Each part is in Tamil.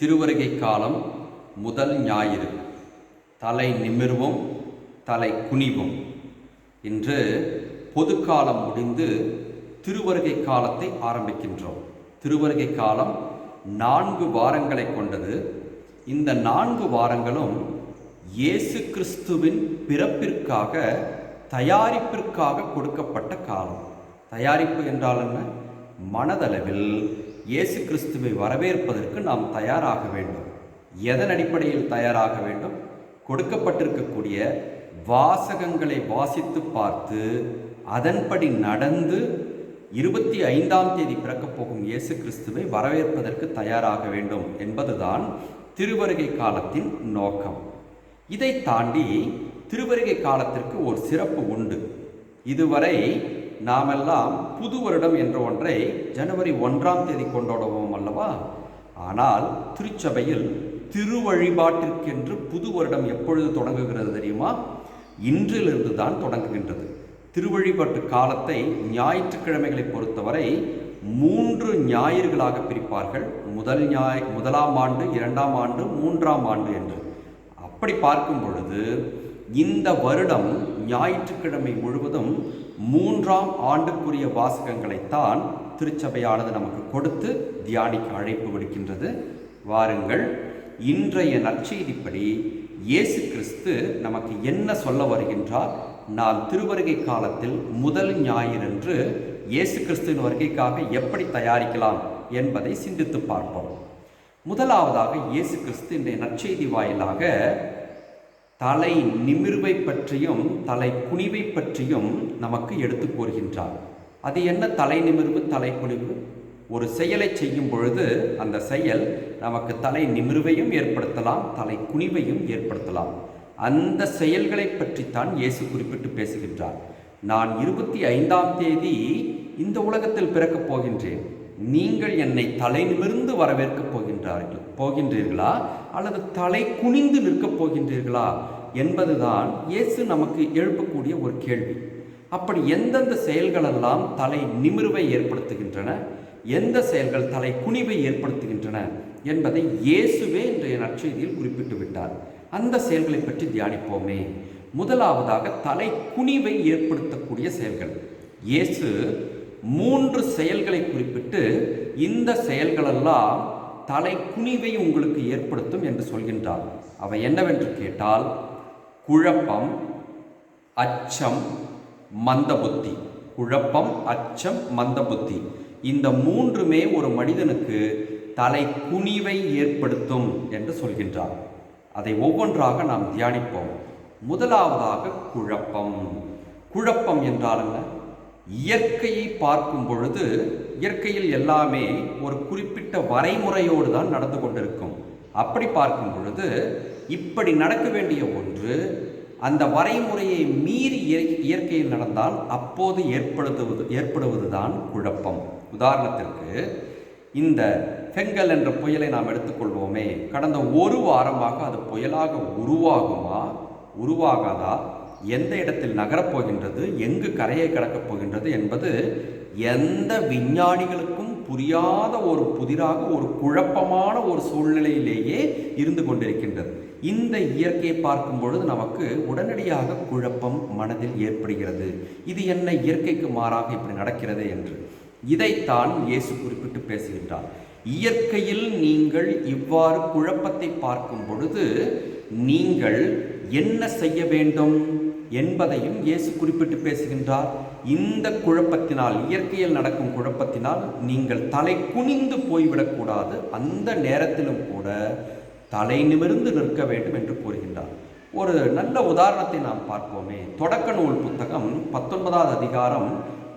திருவருகை காலம் முதல் ஞாயிறு. தலை நிமிர்வும் தலை குனிவும். இன்று காலம் முடிந்து திருவருகை காலத்தை ஆரம்பிக்கின்றோம். திருவருகை காலம் நான்கு வாரங்களை கொண்டது. இந்த நான்கு வாரங்களும் இயேசு கிறிஸ்துவின் பிறப்பிற்காக தயாரிப்பிற்காக கொடுக்கப்பட்ட காலம். தயாரிப்பு என்றால் என்ன? மனதளவில் இயேசு கிறிஸ்துவை வரவேற்பதற்கு நாம் தயாராக வேண்டும். எதன் அடிப்படையில் தயாராக வேண்டும்? கொடுக்கப்பட்டிருக்கக்கூடிய வாசகங்களை வாசித்து பார்த்து அதன்படி நடந்து இருபத்தி ஐந்தாம் தேதி பிறக்கப் போகும் இயேசு கிறிஸ்துவை வரவேற்பதற்கு தயாராக வேண்டும் என்பதுதான் திருவருகை காலத்தின் நோக்கம். இதை தாண்டி திருவருகை காலத்திற்கு ஒரு சிறப்பு உண்டு. இதுவரை நாமெல்லாம் புது வருடம் என்ற ஒன்றை ஜனவரி ஒன்றாம் தேதி கொண்டாடுவோம் அல்லவா? ஆனால் திருச்சபையில் திருவழிபாட்டிற்கென்று புது வருடம் எப்பொழுது தொடங்குகிறது தெரியுமா? இன்றிலிருந்து தான் தொடங்குகின்றது. திருவழிபாட்டு காலத்தை ஞாயிற்றுக்கிழமைகளை பொறுத்தவரை மூன்று ஞாயிறுகளாக பிரிப்பார்கள். முதல் ஞாய் முதலாம் ஆண்டு இரண்டாம் ஆண்டு மூன்றாம் ஆண்டு என்று. அப்படி பார்க்கும் பொழுது இந்த வருடம் ஞாயிற்றுக்கிழமை முழுவதும் மூன்றாம் ஆண்டுக்குரிய வாசகங்களைத்தான் திருச்சபையானது நமக்கு கொடுத்து தியானிக்க அழைப்பு விடுக்கின்றது. வாருங்கள் இன்றைய நற்செய்திப்படி இயேசு கிறிஸ்து நமக்கு என்ன சொல்ல வருகின்றார்? நாம் திருவருகை காலத்தில் முதல் ஞாயிறன்று இயேசு கிறிஸ்துவின் வருகைக்காக எப்படி தயாரிக்கலாம் என்பதை சிந்தித்து பார்ப்போம். முதலாவதாக இயேசு கிறிஸ்து இன்றைய நற்செய்தி வாயிலாக தலை நிமிர்வை பற்றியும் தலை குனிவை பற்றியும் நமக்கு எடுத்து கூறுகின்றார். அது என்ன தலை நிமிர்வு தலை குனிவு? ஒரு செயலை செய்யும் பொழுது அந்த செயல் நமக்கு தலை நிமிர்வையும் ஏற்படுத்தலாம் தலை குனிவையும் ஏற்படுத்தலாம். அந்த செயல்களை பற்றித்தான் இயேசு குறிப்பிட்டு பேசுகின்றார். நான் இருபத்தி ஐந்தாம் தேதி இந்த உலகத்தில் பிறக்கப் போகின்றேன். நீங்கள் என்னை தலை நிமிர்ந்து வரவேற்கப் போகின்றார்கள். போகின்றீர்களா? அல்லது தலை குனிந்து நிற்கப் போகின்றீர்களா? என்பதுதான் இயேசு நமக்கு எழுப்பக்கூடிய ஒரு கேள்வி. அப்படி எந்தெந்த செயல்களெல்லாம் தலை நிமிர்வை ஏற்படுத்துகின்றன? எந்த செயல்கள் தலை குனிவை ஏற்படுத்துகின்றன? என்பதை இயேசுவே இன்றைய நற்செய்தியில் குறிப்பிட்டு விட்டார் அந்த செயல்களை பற்றி தியானிப்போமே. முதலாவதாக தலை குனிவை ஏற்படுத்தக்கூடிய செயல்கள். இயேசு மூன்று செயல்களை குறிப்பிட்டு இந்த செயல்களெல்லாம் தலை குனிவை உங்களுக்கு ஏற்படுத்தும் என்று சொல்கின்றார். அவை என்னவென்று கேட்டால் குழப்பம் அச்சம் மந்தபுத்தி. குழப்பம் அச்சம் மந்தபுத்தி. இந்த மூன்றுமே ஒரு மனிதனுக்கு தலை குனிவை ஏற்படுத்தும் என்று சொல்கின்றார். அதை ஒவ்வொன்றாக நாம் தியானிப்போம். முதலாவதாக குழப்பம். குழப்பம் என்றால் என்ன? இயற்கையை பார்க்கும் பொழுது இயற்கையில் எல்லாமே ஒரு குறிப்பிட்ட வரைமுறையோடு தான் நடந்து கொண்டிருக்கும். அப்படி பார்க்கும் பொழுது இப்படி நடக்க வேண்டிய ஒன்று அந்த வரைமுறையை மீறி இயற்கையில் நடந்தால் அப்போது ஏற்படுத்துவது ஏற்படுவது தான் குழப்பம். உதாரணத்திற்கு இந்த ஃபெங்கல் என்ற புயலை நாம் எடுத்துக்கொள்வோமே கடந்த ஒரு வாரமாக அது புயலாக உருவாகுமா உருவாகாதா? எந்த இடத்தில் நகரப்போகின்றது எங்கு கரையை கடக்கப் போகின்றது என்பது எந்த விஞ்ஞானிகளுக்கும் புரியாத ஒரு புதிராக ஒரு குழப்பமான ஒரு சூழ்நிலையிலேயே இருந்து கொண்டிருக்கின்றது. இந்த இயற்கையை பார்க்கும் பொழுது நமக்கு உடனடியாக குழப்பம் மனதில் ஏற்படுகிறது. இது என்ன இயற்கைக்கு மாறாக இப்படி நடக்கிறது என்று. இதைத்தான் இயேசு குறிப்பிட்டு பேசுகின்றார். இயற்கையில் நீங்கள் இவ்வாறு குழப்பத்தை பார்க்கும் பொழுது நீங்கள் என்ன செய்ய வேண்டும்? என்பதையும் இயேசு குறிப்பிட்டு பேசுகின்றார். இந்த குழப்பத்தினால் இயற்கையில் நடக்கும் குழப்பத்தினால் நீங்கள் தலை குனிந்து போய்விடக்கூடாது அந்த நேரத்திலும் கூட தலை நிமிர்ந்து நிற்க வேண்டும் என்று கூறுகின்றார். ஒரு நல்ல உதாரணத்தை நாம் பார்ப்போமே. தொடக்க நூல் புத்தகம் பத்தொன்பதாவது அதிகாரம்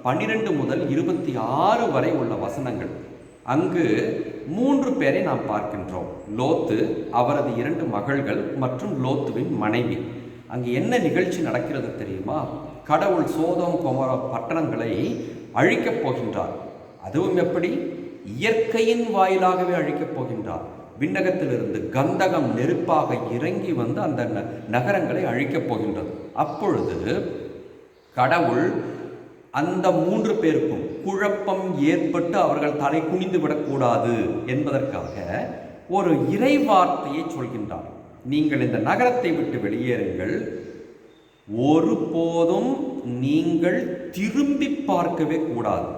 பன்னிரெண்டு முதல் இருபத்தி ஆறு வரை உள்ள வசனங்கள். அங்கு மூன்று பேரை நாம் பார்க்கின்றோம். லோத்து அவரது இரண்டு மகள்கள் மற்றும் லோத்துவின் மனைவி. அங்கு என்ன நிகழ்ச்சி நடக்கிறது தெரியுமா? கடவுள் சோதம் குமர பட்டணங்களை அழிக்கப் போகின்றார். அதுவும் எப்படி? இயற்கையின் வாயிலாகவே அழிக்கப் போகின்றார். விண்ணகத்திலிருந்து கந்தகம் நெருப்பாக இறங்கி வந்து அந்த நகரங்களை அழிக்கப் போகின்றது. அப்பொழுது கடவுள் அந்த மூன்று பேருக்கும் குழப்பம் ஏற்பட்டு அவர்கள் தலை குனிந்து விடக்கூடாது என்பதற்காக ஒரு இறை வார்த்தையை சொல்கின்றார். நீங்கள் இந்த நகரத்தை விட்டு வெளியேறுங்கள். ஒருபோதும் நீங்கள் திரும்பி பார்க்கவே கூடாது.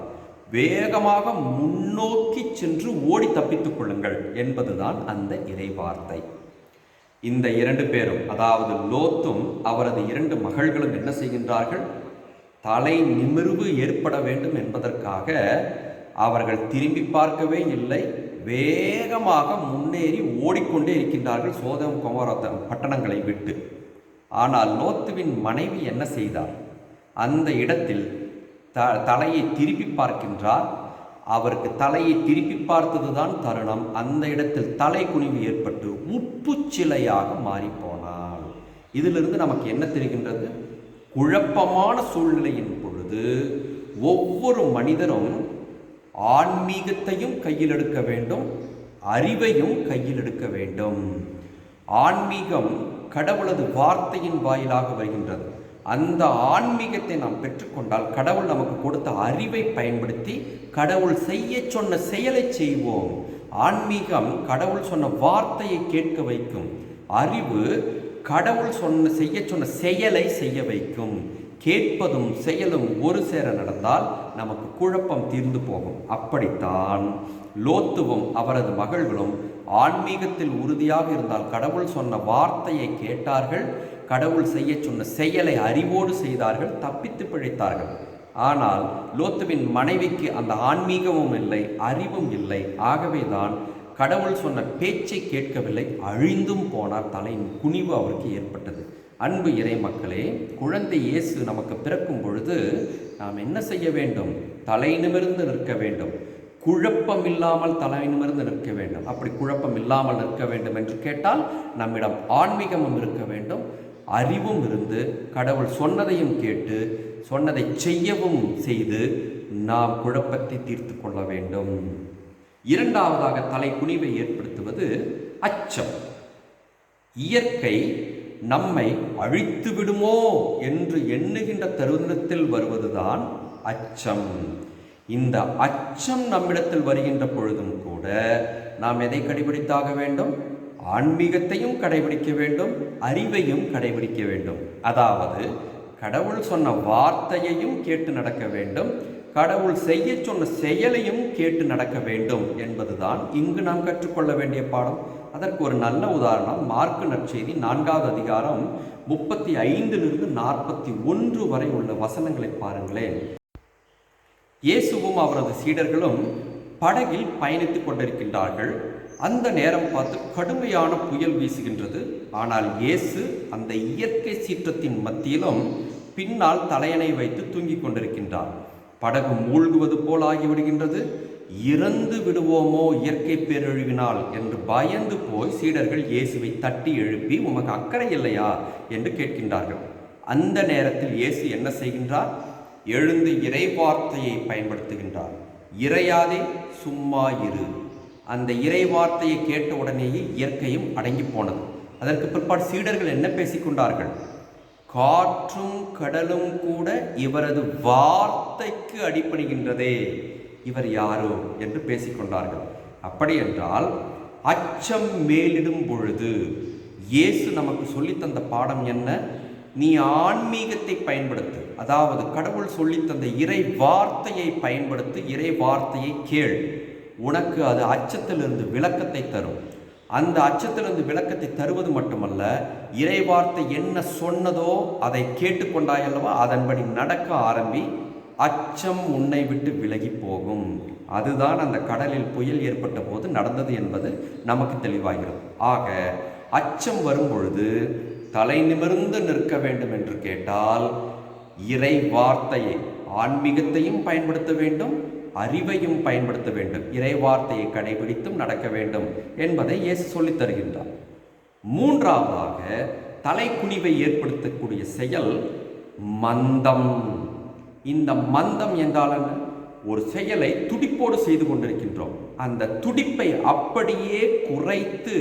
வேகமாக முன்னோக்கி சென்று ஓடி தப்பித்துக் கொள்ளுங்கள் என்பதுதான் அந்த இறை வார்த்தை இந்த இரண்டு பேரும் அதாவது லோத்தும் அவரது இரண்டு மகள்களும் என்ன செய்கின்றார்கள்? தலை நிமிர்வு ஏற்பட வேண்டும் என்பதற்காக அவர்கள் திரும்பி பார்க்கவே இல்லை. வேகமாக முன்னேறி ஓடிக்கொண்டே இருக்கின்றார்கள் சோதம் குமாரத்த பட்டணங்களை விட்டு. ஆனால் லோத்துவின் மனைவி என்ன செய்தார்? அந்த இடத்தில் த தலையை திருப்பி பார்க்கின்றார். அவருக்கு தலையை திருப்பி பார்த்ததுதான் தருணம். அந்த இடத்தில் தலை குனிவு ஏற்பட்டு உப்பு சிலையாக மாறி இதிலிருந்து நமக்கு என்ன தெரிகின்றது? குழப்பமான சூழ்நிலையின் பொழுது ஒவ்வொரு மனிதரும் ஆன்மீகத்தையும் கையில் எடுக்க வேண்டும் அறிவையும் கையில் எடுக்க வேண்டும். ஆன்மீகம் கடவுளது வார்த்தையின் வாயிலாக வருகின்றது. அந்த ஆன்மீகத்தை நாம் பெற்றுக்கொண்டால் கடவுள் நமக்கு கொடுத்த அறிவை பயன்படுத்தி கடவுள் செய்ய சொன்ன செயலை செய்வோம். ஆன்மீகம் கடவுள் சொன்ன வார்த்தையை கேட்க வைக்கும். அறிவு கடவுள் சொன்ன செய்ய சொன்ன செயலை செய்ய வைக்கும். கேட்பதும் செயலும் ஒரு சேர நடந்தால் நமக்கு குழப்பம் தீர்ந்து போகும். அப்படித்தான் லோத்துவும் அவரது மகள்களும் ஆன்மீகத்தில் உறுதியாக இருந்தால் கடவுள் சொன்ன வார்த்தையை கேட்டார்கள் கடவுள் செய்ய சொன்ன செயலை அறிவோடு செய்தார்கள் தப்பித்து பிழைத்தார்கள். ஆனால் லோத்துவின் மனைவிக்கு அந்த ஆன்மீகமும் இல்லை அறிவும் இல்லை. ஆகவேதான் கடவுள் சொன்ன பேச்சை கேட்கவில்லை அழிந்தும் போனார் தலையின் குனிவு அவருக்கு ஏற்பட்டது. அன்பு இறை மக்களே குழந்தை இயேசு நமக்கு பிறக்கும் பொழுது நாம் என்ன செய்ய வேண்டும்? தலை நிமிர்ந்து நிற்க வேண்டும். குழப்பம் இல்லாமல் தலை நிமிர்ந்து நிற்க வேண்டும். அப்படி குழப்பம் இல்லாமல் நிற்க வேண்டும் என்று கேட்டால் நம்மிடம் ஆன்மீகமும் இருக்க வேண்டும். அறிவும் இருந்து கடவுள் சொன்னதையும் கேட்டு சொன்னதை செய்யவும் செய்து நாம் குழப்பத்தை தீர்த்து கொள்ள வேண்டும். இரண்டாவதாக தலை குனிவை ஏற்படுத்துவது அச்சம். இயற்கை நம்மை அழித்து விடுமோ என்று எண்ணுகின்ற தருணத்தில் வருவதுதான் அச்சம். இந்த அச்சம் நம்மிடத்தில் வருகின்ற பொழுதும் கூட நாம் எதை கடைபிடித்தாக வேண்டும்? ஆன்மீகத்தையும் கடைபிடிக்க வேண்டும் அறிவையும் கடைபிடிக்க வேண்டும். அதாவது கடவுள் சொன்ன வார்த்தையையும் கேட்டு நடக்க வேண்டும் கடவுள் செய்ய சொன்ன செயலையும் கேட்டு நடக்க வேண்டும் என்பதுதான் இங்கு நாம் கற்றுக்கொள்ள வேண்டிய பாடம். அதற்கு ஒரு நல்ல உதாரணம். மார்க்கு நற்செய்தி நான்காவது அதிகாரம் முப்பத்தி ஐந்திலிருந்து நாற்பத்தி ஒன்று வரை உள்ள வசனங்களை பாருங்களேன். இயேசுவும் அவரது சீடர்களும் படகில் பயணித்துக் கொண்டிருக்கின்றார்கள். அந்த நேரம் பார்த்து கடுமையான புயல் வீசுகின்றது. ஆனால் இயேசு அந்த இயற்கை சீற்றத்தின் மத்தியிலும் பின்னால் தலையணை வைத்து தூங்கிக் கொண்டிருக்கின்றார். படகு மூழ்குவது போல் ஆகிவிடுகின்றது. இறந்து விடுவோமோ இயற்கை பேரழிவினால் என்று பயந்து போய் சீடர்கள் இயேசுவை தட்டி எழுப்பி உமக்கு அக்கறை இல்லையா? என்று கேட்கின்றார்கள். அந்த நேரத்தில் இயேசு என்ன செய்கின்றார்? எழுந்து இறை வார்த்தையை பயன்படுத்துகின்றார். இறையாதே சும்மா இரு. அந்த இறை வார்த்தையை கேட்ட உடனேயே இயற்கையும் அடங்கி போனது. அதற்கு பிற்பாடு சீடர்கள் என்ன பேசிக்கொண்டார்கள்? காற்றும் கடலும் கூட இவரது வார்த்தைக்கு அடிபணிகின்றதே. இவர் யாரோ என்று பேசிக்கொண்டார்கள். அப்படியென்றால் அச்சம் மேலிடும் பொழுது இயேசு நமக்கு சொல்லித்தந்த பாடம் என்ன? நீ ஆன்மீகத்தை பயன்படுத்து. அதாவது கடவுள் சொல்லித்தந்த இறை வார்த்தையை பயன்படுத்து இறை வார்த்தையை கேள். உனக்கு அது அச்சத்திலிருந்து விளக்கத்தை தரும். அந்த அச்சத்திலிருந்து விளக்கத்தை தருவது மட்டுமல்ல இறை வார்த்தை என்ன சொன்னதோ அதை கேட்டுக்கொண்டாய் அல்லவா அதன்படி நடக்க ஆரம்பி அச்சம் உன்னை விட்டு விலகி போகும். அதுதான் அந்த கடலில் புயல் ஏற்பட்ட போது நடந்தது என்பது நமக்கு தெளிவாகிறது. ஆக அச்சம் வரும் பொழுது தலை நிமிர்ந்து நிற்க வேண்டும் என்று கேட்டால் இறை வார்த்தையை ஆன்மீகத்தையும் பயன்படுத்த வேண்டும் அறிவையும் பயன்படுத்த வேண்டும். இறை வார்த்தையை கடைபிடித்தும் நடக்க வேண்டும் என்பதை இயேசு சொல்லித் தருகின்றார். மூன்றாவதாக தலைக்குனிவை ஏற்படுத்தக்கூடிய செயல் மந்தம். இந்த மந்தம் என்றால் என்ன ஒரு செயலை துடிப்போடு செய்து கொண்டிருக்கின்றோம். அந்த துடிப்பை அப்படியே குறைத்து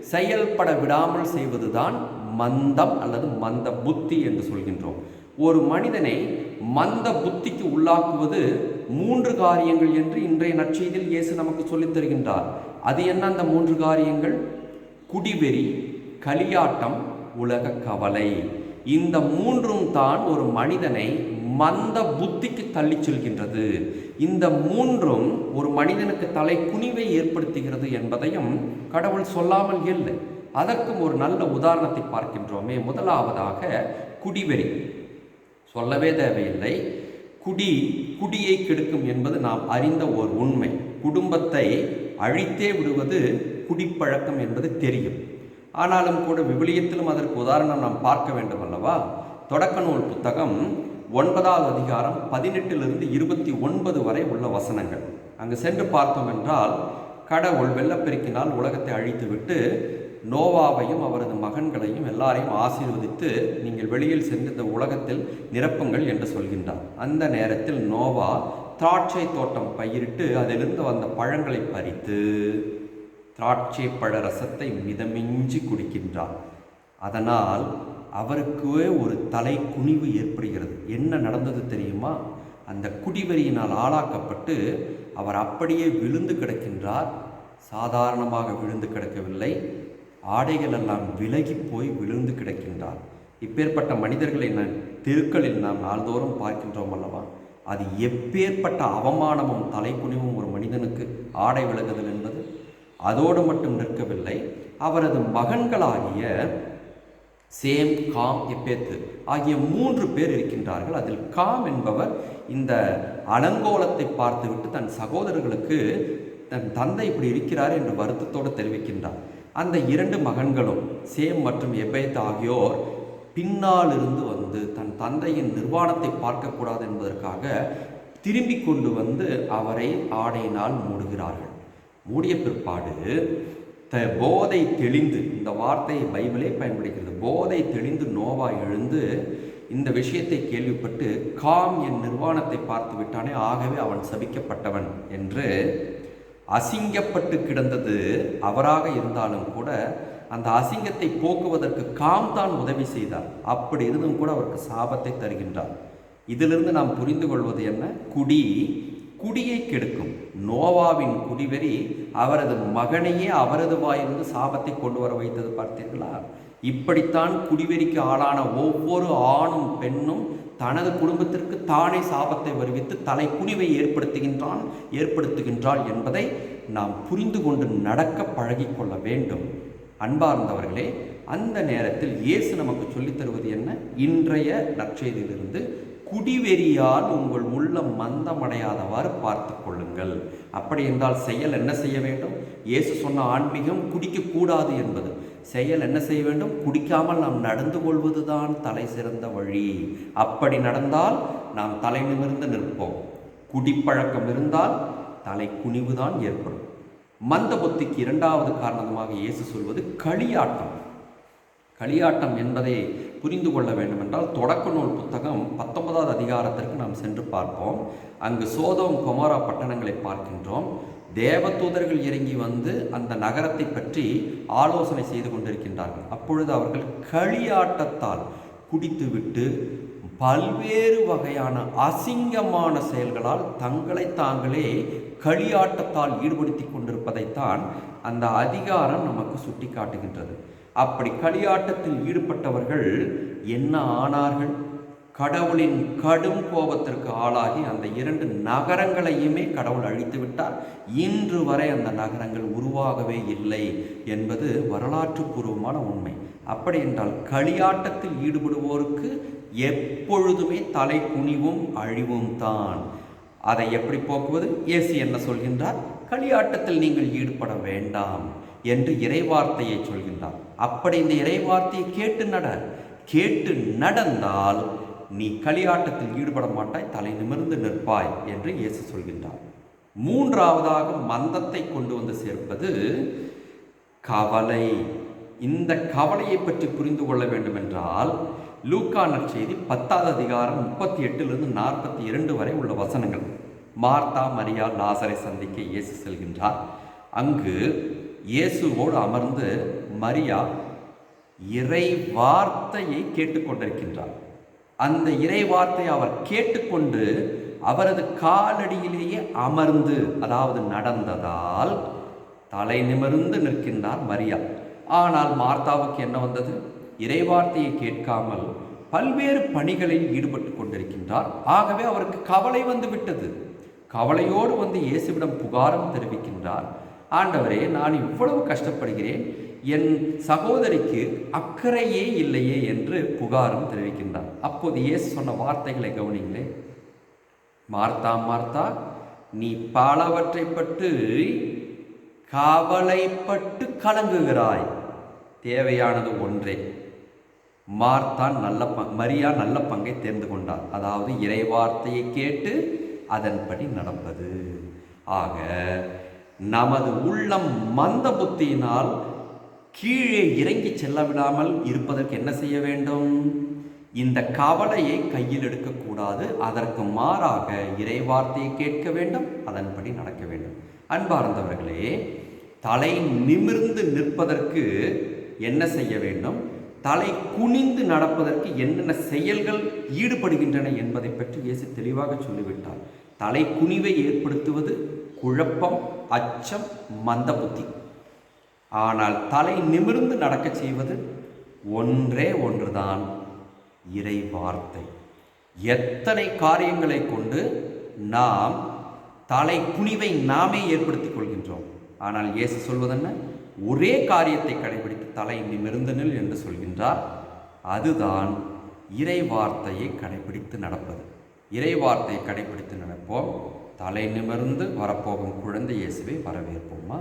செயல்பட விடாமல் செய்வதுதான் மந்தம் அல்லது மந்த புத்தி என்று சொல்கின்றோம். ஒரு மனிதனை மந்த புத்திக்கு உள்ளாக்குவது மூன்று காரியங்கள் என்று இன்றைய நற்செய்தியில் இயேசு நமக்கு சொல்லித் தருகின்றார். அது என்ன அந்த மூன்று காரியங்கள்? குடிவெறி களியாட்டம் உலக கவலை. இந்த மூன்றும் தான் ஒரு மனிதனை மந்த புத்திக்கு தள்ளி செல்கின்றது. இந்த மூன்றும் ஒரு மனிதனுக்கு தலை குனிவை ஏற்படுத்துகிறது என்பதையும் கடவுள் சொல்லாமல் இல்லை. அதற்கும் ஒரு நல்ல உதாரணத்தை பார்க்கின்றோமே. முதலாவதாக குடிவெறி சொல்லவே தேவையில்லை. குடி குடியை கெடுக்கும் என்பது நாம் அறிந்த ஒரு உண்மை. குடும்பத்தை அழித்தே விடுவது குடிப்பழக்கம் என்பது தெரியும். ஆனாலும் கூட விவிலியத்திலும் அதற்கு உதாரணம் நாம் பார்க்க வேண்டும் அல்லவா? தொடக்க நூல் புத்தகம் ஒன்பதாவது அதிகாரம் பதினெட்டிலிருந்து இருபத்தி ஒன்பது வரை உள்ள வசனங்கள். அங்கு சென்று பார்த்தோம் என்றால் கடவுள் வெள்ளப்பெருக்கினால் உலகத்தை அழித்துவிட்டு நோவாவையும் அவரது மகன்களையும் எல்லாரையும் ஆசீர்வதித்து நீங்கள் வெளியில் சென்று இந்த உலகத்தில் நிரப்புங்கள் என்று சொல்கின்றார். அந்த நேரத்தில் நோவா திராட்சை தோட்டம் பயிரிட்டு அதிலிருந்து வந்த பழங்களை பறித்து திராட்சை பழ ரசத்தை மிதமிஞ்சி குடிக்கின்றார். அதனால் அவருக்கே ஒரு தலை குனிவு ஏற்படுகிறது. என்ன நடந்தது தெரியுமா? அந்த குடிவெறியினால் ஆளாக்கப்பட்டு அவர் அப்படியே விழுந்து கிடக்கின்றார். சாதாரணமாக விழுந்து கிடக்கவில்லை. ஆடைகள் எல்லாம் விலகி போய் விழுந்து கிடக்கின்றார். இப்பேற்பட்ட மனிதர்களை நான் தெருக்களில் நாம் நாள்தோறும் பார்க்கின்றோம் அல்லவா? அது எப்பேற்பட்ட அவமானமும் தலைக்குனிவும் ஒரு மனிதனுக்கு ஆடை விலகுதல் என்பது? அதோடு மட்டும் நிற்கவில்லை. அவரது மகன்களாகிய சேம் காம் எப்பேத்து ஆகிய மூன்று பேர் இருக்கின்றார்கள். அதில் காம் என்பவர் இந்த அலங்கோலத்தை பார்த்துவிட்டு தன் சகோதரர்களுக்கு தன் தந்தை இப்படி இருக்கிறார் என்று வருத்தத்தோடு தெரிவிக்கின்றார். அந்த இரண்டு மகன்களும் சேம் மற்றும் எபேத் ஆகியோர் பின்னால் இருந்து வந்து தன் தந்தையின் நிர்வாணத்தை பார்க்கக்கூடாது என்பதற்காக திரும்பி கொண்டு வந்து அவரை ஆடையினால் மூடுகிறார்கள். மூடிய பிற்பாடு த போதை தெளிந்து இந்த வார்த்தையை பைபிளே பயன்படுகிறது போதை தெளிந்து நோவா எழுந்து இந்த விஷயத்தை கேள்விப்பட்டு காம் என் நிர்வாணத்தை பார்த்து விட்டானே ஆகவே அவன் சபிக்கப்பட்டவன் என்று அசிங்கப்பட்டு கிடந்தது அவராக இருந்தாலும் கூட அந்த அசிங்கத்தை போக்குவதற்கு காம் தான் உதவி செய்தார். அப்படி இருந்தும் கூட அவருக்கு சாபத்தை தருகின்றார். இதிலிருந்து நாம் புரிந்து கொள்வது என்ன? குடி குடியை கெடுக்கும். நோவாவின் குடிவெறி அவரது மகனையே அவரது வாயிலிருந்து சாபத்தை கொண்டு வர வைத்தது பார்த்தீர்களா? இப்படித்தான் குடிவெறிக்கு ஆளான ஒவ்வொரு ஆணும் பெண்ணும் தனது குடும்பத்திற்கு தானே சாபத்தை வருவித்து தலை குனிவை ஏற்படுத்துகின்றான் ஏற்படுத்துகின்றாள் என்பதை நாம் புரிந்து கொண்டு நடக்க பழகிக்கொள்ள வேண்டும். அன்பார்ந்தவர்களே அந்த நேரத்தில் இயேசு நமக்கு சொல்லித் தருவது என்ன? இன்றைய நற்செய்தியிலிருந்து குடிவெறியால் உங்கள் உள்ளம் மந்தமடையாதவாறு பார்த்து கொள்ளுங்கள். அப்படி என்றால் செயல் என்ன செய்ய வேண்டும்? இயேசு சொன்ன ஆன்மீகம் குடிக்கக்கூடாது என்பது. செயல் என்ன செய்ய வேண்டும்? குடிக்காமல் நாம் நடந்து கொள்வதுதான் தலை சிறந்த வழி. அப்படி நடந்தால் நாம் தலை நிமிர்ந்து நிற்போம். குடிப்பழக்கம் இருந்தால் தலை குனிவுதான் ஏற்படும். மந்த புத்திக்கு இரண்டாவது காரணமாக இயேசு சொல்வது களியாட்டம். களியாட்டம் என்பதை புரிந்து கொள்ள வேண்டுமென்றால் தொடக்க நூல் புத்தகம் பத்தொன்பதாவது அதிகாரத்திற்கு நாம் சென்று பார்ப்போம். அங்கு சோதம் குமாரா பட்டணங்களை பார்க்கின்றோம். தேவதூதர்கள் இறங்கி வந்து அந்த நகரத்தை பற்றி ஆலோசனை செய்து கொண்டிருக்கின்றார்கள். அப்பொழுது அவர்கள் களியாட்டத்தால் குடித்துவிட்டு பல்வேறு வகையான அசிங்கமான செயல்களால் தங்களை தாங்களே களியாட்டத்தால் ஈடுபடுத்தி கொண்டிருப்பதைத்தான் அந்த அதிகாரம் நமக்கு சுட்டி காட்டுகின்றது அப்படி களியாட்டத்தில் ஈடுபட்டவர்கள் என்ன ஆனார்கள்? கடவுளின் கடும் கோபத்திற்கு ஆளாகி அந்த இரண்டு நகரங்களையுமே கடவுள் அழித்து விட்டார். இன்று வரை அந்த நகரங்கள் உருவாகவே இல்லை என்பது வரலாற்று பூர்வமான உண்மை. அப்படி என்றால் களியாட்டத்தில் ஈடுபடுவோருக்கு எப்பொழுதுமே தலை குனிவும் அழிவும் தான். அதை எப்படி போக்குவது? இயேசு என்ன சொல்கின்றார்? களியாட்டத்தில் நீங்கள் ஈடுபட வேண்டாம். என்று இறைவார்த்தையை சொல்கின்றார். அப்படி இந்த இறைவார்த்தையை கேட்டு நட கேட்டு நடந்தால் நீ களியாட்டத்தில் ஈடுபட மாட்டாய் தலை நிமிர்ந்து நிற்பாய் என்று இயேசு சொல்கின்றார். மூன்றாவதாக மந்தத்தை கொண்டு வந்து சேர்ப்பது கவலை. இந்த கவலையை பற்றி புரிந்து கொள்ள வேண்டும் என்றால் லூக்கா நற்செய்தி பத்தாவது அதிகாரம் முப்பத்தி எட்டிலிருந்து நாற்பத்தி இரண்டு வரை உள்ள வசனங்கள். மார்த்தா மரியா லாசரை சந்திக்க இயேசு செல்கின்றார். அங்கு இயேசுவோடு அமர்ந்து மரியா இறை வார்த்தையை கேட்டுக்கொண்டிருக்கின்றார். அந்த இறை வார்த்தையை அவர் கேட்டுக்கொண்டு அவரது காலடியிலேயே அமர்ந்து அதாவது நடந்ததால் தலை நிமிர்ந்து நிற்கின்றார் மரியா. ஆனால் மார்த்தாவுக்கு என்ன வந்தது? இறைவார்த்தையை கேட்காமல் பல்வேறு பணிகளில் ஈடுபட்டு கொண்டிருக்கின்றார். ஆகவே அவருக்கு கவலை வந்து விட்டது. கவலையோடு வந்து இயேசுவிடம் புகாரம் தெரிவிக்கின்றார். ஆண்டவரே நான் இவ்வளவு கஷ்டப்படுகிறேன். என் சகோதரிக்கு அக்கறையே இல்லையே என்று புகாரும் தெரிவிக்கின்றார். அப்போது இயேசு சொன்ன வார்த்தைகளை கவனிங்களே மார்த்தா மார்த்தா நீ பலவற்றை பட்டு கவலைப்பட்டு கலங்குகிறாய். தேவையானது ஒன்றே. மார்த்தான் நல்ல ப மரியா நல்ல பங்கை தேர்ந்து கொண்டார். அதாவது இறைவார்த்தையை கேட்டு அதன்படி நடப்பது. ஆக நமது உள்ளம் மந்த புத்தியினால் கீழே இறங்கி செல்ல விடாமல் இருப்பதற்கு என்ன செய்ய வேண்டும்? இந்த கவலையை கையில் எடுக்கக்கூடாது. அதற்கு மாறாக இறைவார்த்தையை கேட்க வேண்டும். அதன்படி நடக்க வேண்டும். அன்பார்ந்தவர்களே தலை நிமிர்ந்து நிற்பதற்கு என்ன செய்ய வேண்டும்? தலை குனிந்து நடப்பதற்கு என்னென்ன செயல்கள் ஈடுபடுகின்றன என்பதை பற்றி இயேசு தெளிவாக சொல்லிவிட்டார். தலை குனிவை ஏற்படுத்துவது குழப்பம் அச்சம் மந்த புத்தி. ஆனால் தலை நிமிர்ந்து நடக்கச் செய்வது ஒன்றே ஒன்றுதான். இறை வார்த்தை. எத்தனை காரியங்களை கொண்டு நாம் தலை குனிவை நாமே ஏற்படுத்திக் கொள்கின்றோம். ஆனால் இயேசு சொல்வதென்ன? ஒரே காரியத்தை கடைபிடித்து தலை நிமிர்ந்து நில் என்று சொல்கின்றார். அதுதான் இறை வார்த்தையை கடைபிடித்து நடப்பது. இறை வார்த்தையை கடைபிடித்து நடப்போம். தலை நிமிர்ந்து வரப்போகும் குழந்தை இயேசுவை வரவேற்போமா?